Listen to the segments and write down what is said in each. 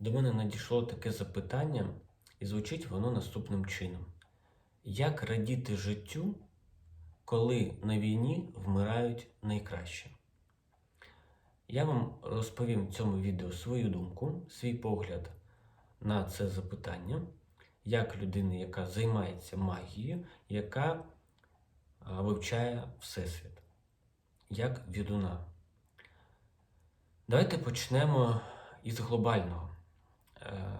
До мене надійшло таке запитання, і звучить воно наступним чином: Як радіти життю, коли на війні вмирають найкраще? Я вам розповім в цьому відео свою думку, свій погляд на це запитання, як людини, яка займається магією, яка вивчає Всесвіт, як відуна. Давайте почнемо із глобального. Е,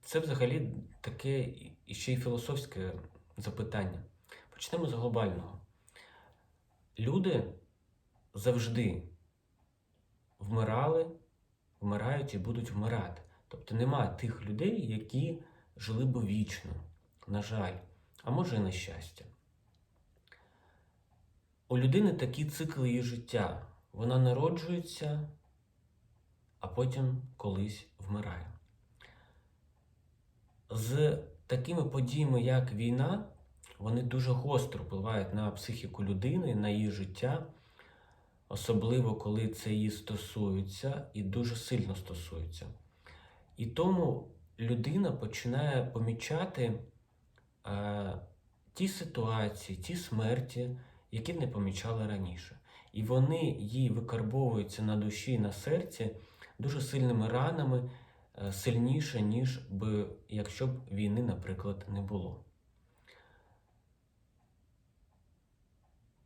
Це взагалі таке ще й філософське запитання. Почнемо з глобального. Люди завжди вмирали, вмирають і будуть вмирати. Тобто нема тих людей, які жили би вічно, на жаль, а може і на щастя. У людини такі цикли її життя. Вона народжується, а потім колись вмирає. З такими подіями, як війна, вони дуже гостро впливають на психіку людини, на її життя, особливо коли це її стосується і дуже сильно стосується. І тому людина починає помічати е, ті ситуації, ті смерті, які не помічала раніше. І вони їй викарбовуються на душі і на серці дуже сильними ранами, е, сильніше, ніж би, якщо б війни, наприклад, не було.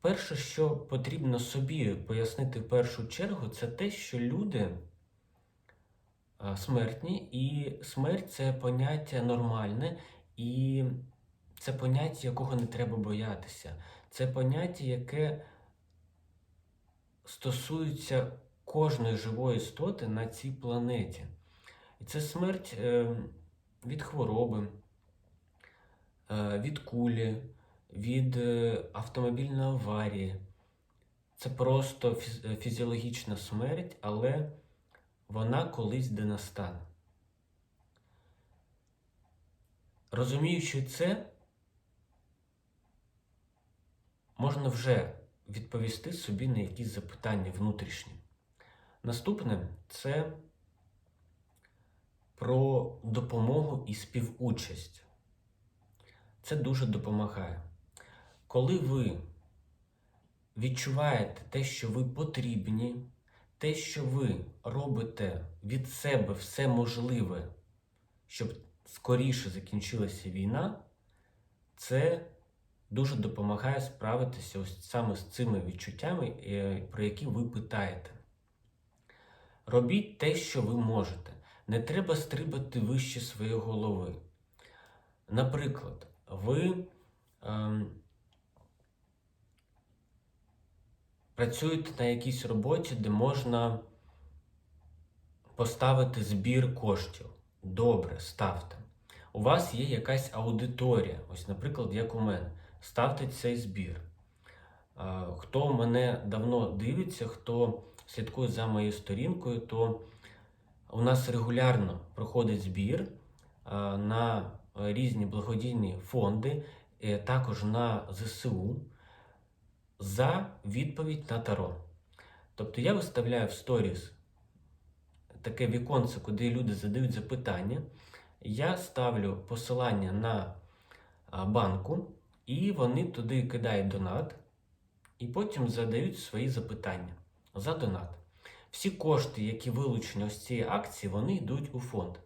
Перше, що потрібно собі пояснити в першу чергу, це те, що люди е, смертні, і смерть це поняття нормальне, і це поняття, якого не треба боятися. Це поняття, яке стосується кожної живої істоти на цій планеті. І це смерть е, від хвороби, е, від кулі, від е, автомобільної аварії. Це просто фізіологічна смерть, але вона колись де настане. Розуміючи це, можна вже відповісти собі на якісь запитання внутрішні. Наступне це про допомогу і співучасть. Це дуже допомагає. Коли ви відчуваєте те, що ви потрібні, те, що ви робите від себе все можливе, щоб скоріше закінчилася війна, це дуже допомагає справитися ось саме з цими відчуттями, е, про які ви питаєте. Робіть те, що ви можете. Не треба стрибати вище своєї голови. Наприклад, ви ем, працюєте на якійсь роботі, де можна поставити збір коштів. Добре, ставте. У вас є якась аудиторія, ось, наприклад, як у мене. Ставте цей збір. Е, Хто мене давно дивиться, хто слідкує за моєю сторінкою, то у нас регулярно проходить збір е, на різні благодійні фонди, е, також на ЗСУ за відповідь на Таро. Тобто я виставляю в сторіс таке віконце, куди люди задають запитання. Я ставлю посилання на банку, і вони туди кидають донат, і потім задають свої запитання за донат. Всі кошти, які вилучені з цієї акції, вони йдуть у фонд.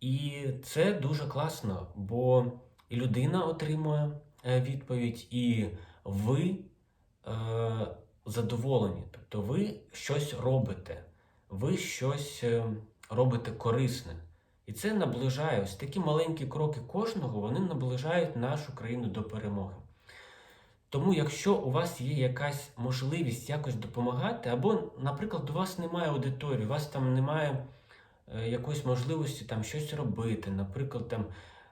І це дуже класно, бо людина отримує е, відповідь, і ви е, задоволені. Тобто ви щось робите, ви щось е, робите корисне. І це наближає ось такі маленькі кроки кожного, вони наближають нашу країну до перемоги. Тому, якщо у вас є якась можливість якось допомагати, або, наприклад, у вас немає аудиторії, у вас там немає е, якоїсь можливості там щось робити, наприклад, там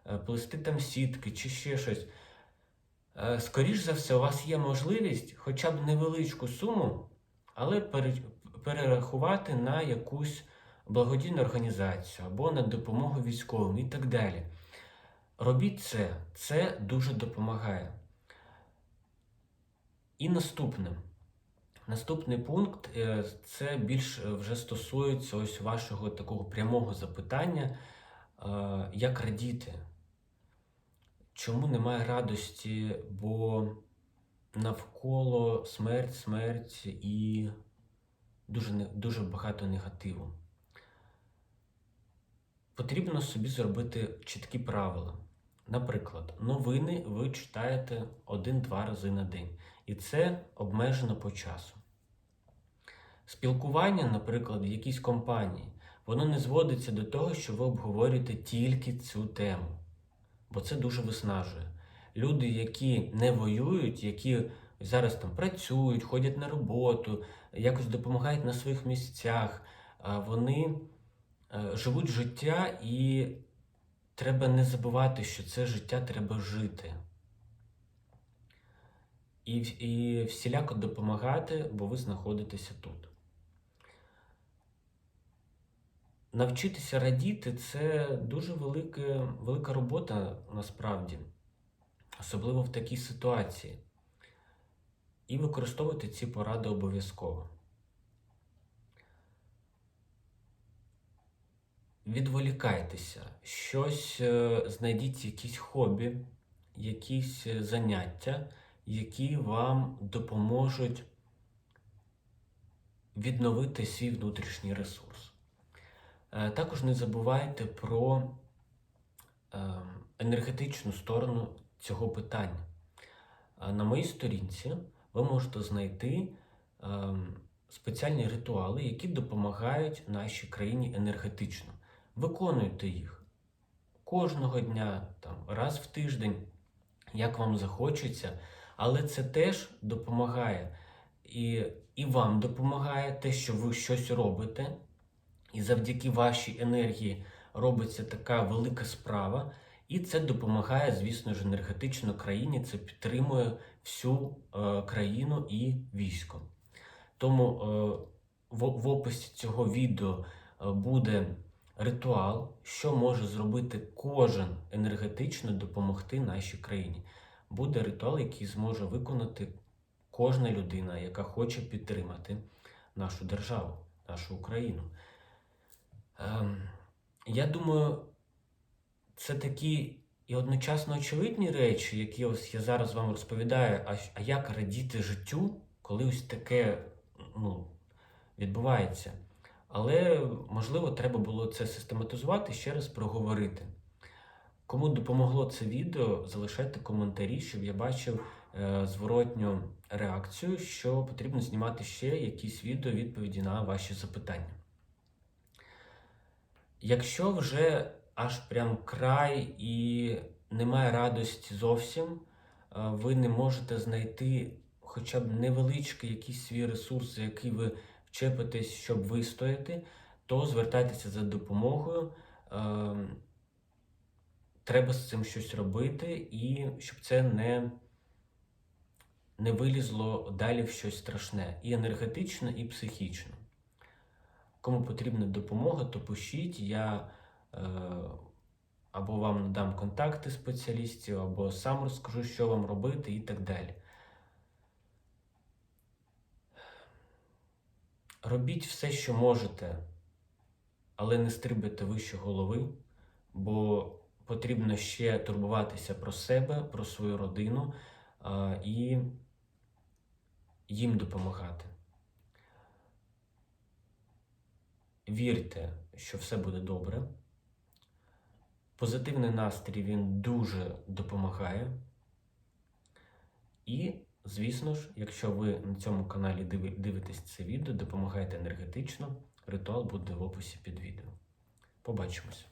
е, плести там сітки чи ще щось. Е, Скоріш за все, у вас є можливість хоча б невеличку суму, але пере- перерахувати на якусь благодійну організацію або на допомогу військовим і так далі. Робіть це, це дуже допомагає. І наступне. Наступний пункт е, це більш е, вже стосується ось вашого такого прямого запитання, е, як радіти? Чому немає радості, бо навколо смерть, смерть і дуже, дуже багато негативу. Потрібно собі зробити чіткі правила. Наприклад, новини ви читаєте один-два рази на день, і це обмежено по часу. Спілкування, наприклад, в якійсь компанії, воно не зводиться до того, що ви обговорюєте тільки цю тему, бо це дуже виснажує. Люди, які не воюють, які зараз там працюють, ходять на роботу, якось допомагають на своїх місцях, вони е, живуть життя і треба не забувати, що це життя треба жити. І, і всіляко допомагати, бо ви знаходитеся тут. Навчитися радіти це дуже велика, велика робота насправді, особливо в такій ситуації. І використовувати ці поради обов'язково. Відволікайтеся, щось е, знайдіть якісь хобі, якісь е, заняття, які вам допоможуть відновити свій внутрішній ресурс. Е, Також не забувайте про е, енергетичну сторону цього питання. Е, На моїй сторінці ви можете знайти спеціальні ритуали, які допомагають нашій країні енергетично. Виконуйте їх кожного дня, там, раз в тиждень, як вам захочеться, але це теж допомагає і, і вам допомагає те, що ви щось робите, і завдяки вашій енергії робиться така велика справа. І це допомагає, звісно ж, енергетично країні. Це підтримує всю е, країну і військо. Тому е, в, в описі цього відео е, буде ритуал, що може зробити кожен енергетично допомогти нашій країні. Буде ритуал, який зможе виконати кожна людина, яка хоче підтримати нашу державу, нашу Україну. Ем, я думаю, це такі і одночасно очевидні речі, які ось я зараз вам розповідаю, а, як радіти життю, коли ось таке ну, відбувається. Але, можливо, треба було це систематизувати, ще раз проговорити. Кому допомогло це відео, залишайте коментарі, щоб я бачив е, зворотню реакцію, що потрібно знімати ще якісь відео відповіді на ваші запитання. Якщо вже аж прям край і немає радості зовсім, е, ви не можете знайти хоча б невеличкий якийсь свій ресурс, за який ви вчепитесь, щоб вистояти, то звертайтеся за допомогою. Треба з цим щось робити, і щоб це не, не вилізло далі в щось страшне, і енергетично, і психічно. Кому потрібна допомога, то пишіть. Я е, або вам надам контакти спеціалістів, або сам розкажу, що вам робити, і так далі. Робіть все, що можете, але не стрибайте вище голови, бо потрібно ще турбуватися про себе, про свою родину і їм допомагати. Вірте, що все буде добре. Позитивний настрій він дуже допомагає. І, звісно ж, якщо ви на цьому каналі дивитесь це відео, допомагаєте енергетично, ритуал буде в описі під відео. Побачимось!